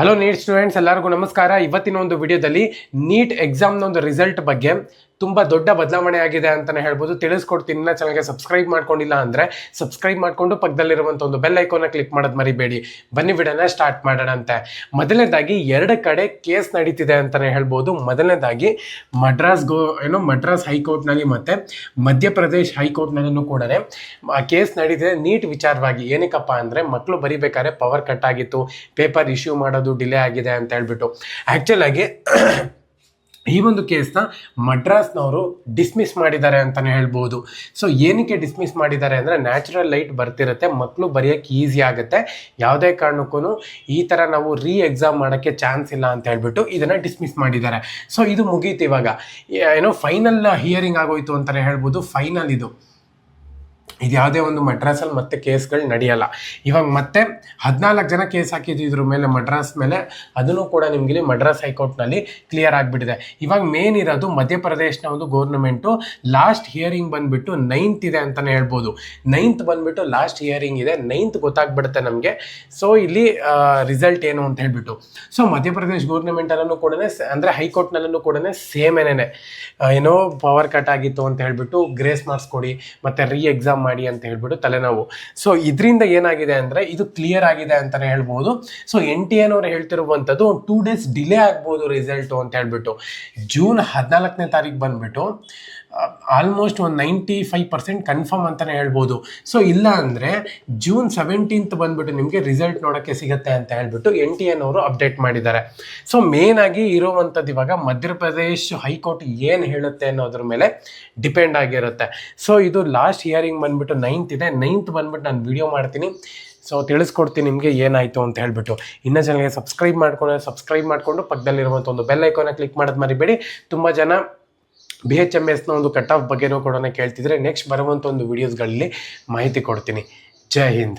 Hello neat students ಎಲ್ಲರಿಗೂ ನಮಸ್ಕಾರ. ಇವತ್ತಿನ ಒಂದು ವಿಡಿಯೋದಲ್ಲಿ ನೀಟ್ ಎಕ್ಸಾಮ್ನ ಒಂದು ರಿಸಲ್ಟ್ ಬಗ್ಗೆ. ತುಂಬ ದೊಡ್ಡ ಬದಲಾವಣೆ ಆಗಿದೆ ಅಂತಲೇ ಹೇಳ್ಬೋದು. ತಿಳಿಸ್ಕೊಡ್ತೀನಿ. ಇನ್ನ ಚಾನಲ್ಗೆ ಸಬ್ಸ್ಕ್ರೈಬ್ ಮಾಡ್ಕೊಂಡಿಲ್ಲ ಅಂದರೆ ಸಬ್ಸ್ಕ್ರೈಬ್ ಮಾಡಿಕೊಂಡು ಪಕ್ಕದಲ್ಲಿರುವಂಥ ಒಂದು ಬೆಲ್ ಐಕೋನ ಕ್ಲಿಕ್ ಮಾಡೋದು ಮರಿಬೇಡಿ. ಬನ್ನಿ ಬಿಡೋಣ ಸ್ಟಾರ್ಟ್ ಮಾಡೋಣಂತೆ. ಮೊದಲನೇದಾಗಿ ಎರಡು ಕಡೆ ಕೇಸ್ ನಡೀತಿದೆ ಅಂತಲೇ ಹೇಳ್ಬೋದು. ಮೊದಲನೇದಾಗಿ ಮಡ್ರಾಸ್ ಗೋ ಏನೋ ಮಡ್ರಾಸ್ ಹೈಕೋರ್ಟ್ನಲ್ಲಿ ಮತ್ತು ಮಧ್ಯಪ್ರದೇಶ್ ಹೈಕೋರ್ಟ್ನಲ್ಲೂ ಕೂಡ ಕೇಸ್ ನಡೀತಿದೆ. ನೀಟ್ ವಿಚಾರವಾಗಿ ಏನಕ್ಕಪ್ಪ ಅಂದರೆ ಮಕ್ಕಳು ಬರಿಬೇಕಾದ್ರೆ ಪವರ್ ಕಟ್ ಆಗಿತ್ತು. ಪೇಪರ್ ಇಶ್ಯೂ ಮಾಡೋದು ಡಿಲೇ ಆಗಿದೆ ಅಂತ ಹೇಳ್ಬಿಟ್ಟು. ಆ್ಯಕ್ಚುಲ್ ಆಗಿ ಈ ಒಂದು ಕೇಸ್ನ ಮಡ್ರಾಸ್ನವರು ಡಿಸ್ಮಿಸ್ ಮಾಡಿದ್ದಾರೆ ಅಂತಲೇ ಹೇಳ್ಬೋದು. ಸೊ ಏನಕ್ಕೆ ಡಿಸ್ಮಿಸ್ ಮಾಡಿದ್ದಾರೆ ಅಂದರೆ ನ್ಯಾಚುರಲ್ ಲೈಟ್ ಬರ್ತಿರುತ್ತೆ ಮಕ್ಕಳು ಬರೆಯೋಕ್ಕೆ ಈಸಿ ಆಗುತ್ತೆ. ಯಾವುದೇ ಕಾರಣಕ್ಕೂ ಈ ಥರ ನಾವು ರೀ ಎಕ್ಸಾಮ್ ಮಾಡೋಕ್ಕೆ ಚಾನ್ಸ್ ಇಲ್ಲ ಅಂತ ಹೇಳ್ಬಿಟ್ಟು ಇದನ್ನು ಡಿಸ್ಮಿಸ್ ಮಾಡಿದ್ದಾರೆ. ಸೊ ಇದು ಮುಗೀತು ಇವಾಗ. ಏನೋ ಫೈನಲ್ ಹಿಯರಿಂಗ್ ಆಗೋಯ್ತು ಅಂತಲೇ ಹೇಳ್ಬೋದು ಫೈನಲ್ ಇದು. ಇದು ಯಾವುದೇ ಒಂದು ಮಡ್ರಾಸಲ್ಲಿ ಮತ್ತೆ ಕೇಸ್ಗಳು ನಡೆಯಲ್ಲ. ಇವಾಗ ಮತ್ತೆ ಹದಿನಾಲ್ಕು ಜನ ಕೇಸ್ ಹಾಕಿದ್ದು ಇದ್ರ ಮೇಲೆ ಮಡ್ರಾಸ್ ಮೇಲೆ, ಅದನ್ನು ಕೂಡ ನಿಮ್ಗೆ ಇಲ್ಲಿ ಮಡ್ರಾಸ್ ಹೈಕೋರ್ಟ್ನಲ್ಲಿ ಕ್ಲಿಯರ್ ಆಗಿಬಿಟ್ಟಿದೆ. ಇವಾಗ ಮೇನ್ ಇರೋದು ಮಧ್ಯಪ್ರದೇಶನ ಒಂದು ಗೌರ್ನಮೆಂಟು ಲಾಸ್ಟ್ ಹಿಯರಿಂಗ್ ಬಂದುಬಿಟ್ಟು ನೈನ್ತ್ ಇದೆ ಅಂತಲೇ ಹೇಳ್ಬೋದು. ನೈನ್ತ್ ಬಂದುಬಿಟ್ಟು ಲಾಸ್ಟ್ ಹಿಯರಿಂಗ್ ಇದೆ ನೈನ್ತ್ ಗೊತ್ತಾಗ್ಬಿಡುತ್ತೆ ನಮಗೆ. ಸೊ ಇಲ್ಲಿ ರಿಸಲ್ಟ್ ಏನು ಅಂತ ಹೇಳ್ಬಿಟ್ಟು. ಸೊ ಮಧ್ಯಪ್ರದೇಶ್ ಗೌರ್ನಮೆಂಟಲ್ಲೂ ಕೂಡ ಅಂದರೆ ಹೈಕೋರ್ಟ್ನಲ್ಲೂ ಕೂಡ ಸೇಮ್ ಏನೇನೆ. ಏನೋ ಪವರ್ ಕಟ್ ಆಗಿತ್ತು ಅಂತ ಹೇಳ್ಬಿಟ್ಟು ಗ್ರೇಸ್ ಮಾರ್ಕ್ಸ್ ಕೊಡಿ, ಮತ್ತು ರೀ ಎಕ್ಸಾಮ್ ಮಾಡಿ ಅಂತ ಹೇಳ್ಬಿಟ್ಟು ತಲೆನೋವು. ಸೊ ಇದರಿಂದ ಏನಾಗಿದೆ ಅಂದರೆ ಇದು ಕ್ಲಿಯರ್ ಆಗಿದೆ ಅಂತಲೇ ಹೇಳ್ಬೋದು. ಸೊ ಎನ್ ಟಿ ಎನ್ ಅವ್ರು ಹೇಳ್ತಿರುವಂಥದ್ದು ಟೂ ಡೇಸ್ ಡಿಲೇ ಆಗ್ಬೋದು ರಿಸಲ್ಟು ಅಂತ ಹೇಳ್ಬಿಟ್ಟು. ಜೂನ್ ಹದಿನಾಲ್ಕನೇ ತಾರೀಕು ಬಂದುಬಿಟ್ಟು ಆಲ್ಮೋಸ್ಟ್ ಒಂದು ನೈಂಟಿ ಫೈವ್ ಪರ್ಸೆಂಟ್ ಕನ್ಫರ್ಮ್ ಅಂತಲೇ ಹೇಳ್ಬೋದು. ಸೊ ಇಲ್ಲ ಅಂದರೆ ಜೂನ್ ಸೆವೆಂಟೀನ್ತ್ ಬಂದುಬಿಟ್ಟು ನಿಮಗೆ ರಿಸಲ್ಟ್ ನೋಡೋಕ್ಕೆ ಸಿಗುತ್ತೆ ಅಂತ ಹೇಳ್ಬಿಟ್ಟು ಎನ್ ಟಿ ಎನ್ ಅವರು ಅಪ್ಡೇಟ್ ಮಾಡಿದ್ದಾರೆ. ಸೊ ಮೇನ್ ಆಗಿ ಇರುವಂಥದ್ದು ಇವಾಗ ಮಧ್ಯಪ್ರದೇಶ್ ಹೈಕೋರ್ಟ್ ಏನು ಹೇಳುತ್ತೆ ಅನ್ನೋದ್ರ ಮೇಲೆ ಡಿಪೆಂಡ್ ಆಗಿರುತ್ತೆ. ಸೊ ಇದು ಲಾಸ್ಟ್ ಹಿಯರಿಂಗ್ ಬಂದುಬಿಟ್ಟು ನೈನ್ತ್ ಇದೆ. ನೈನ್ತ್ ಬಂದ್ಬಿಟ್ಟು ನಾನು ವಿಡಿಯೋ ಮಾಡ್ತೀನಿ. ಸೊ ತಿಳಿಸ್ಕೊಡ್ತೀನಿ ನಿಮಗೆ ಏನಾಯಿತು ಅಂತ ಹೇಳ್ಬಿಟ್ಟು. ಇನ್ನೂ ಚಾನಲ್ಗೆ ಸಬ್ಸ್ಕ್ರೈಬ್ ಮಾಡ್ಕೊಂಡು ಸಬ್ಸ್ಕ್ರೈಬ್ ಮಾಡಿಕೊಂಡು ಪಕ್ಕದಲ್ಲಿರುವಂಥ ಒಂದು ಬೆಲ್ ಐಕಾನ ಕ್ಲಿಕ್ ಮಾಡೋದು ಮರಿಬೇಡಿ. ತುಂಬ ಜನ ಬಿ ಎಚ್ ಎಂ ಎಸ್ನ ಒಂದು ಕಟ್ ಆಫ್ ಬಗ್ಗೆನೂ ಕೂಡ ಕೇಳ್ತಿದ್ರೆ ನೆಕ್ಸ್ಟ್ ಬರುವಂಥ ಒಂದು ವೀಡಿಯೋಸ್ಗಳಲ್ಲಿ ಮಾಹಿತಿ ಕೊಡ್ತೀನಿ. ಜೈ ಹಿಂದ್.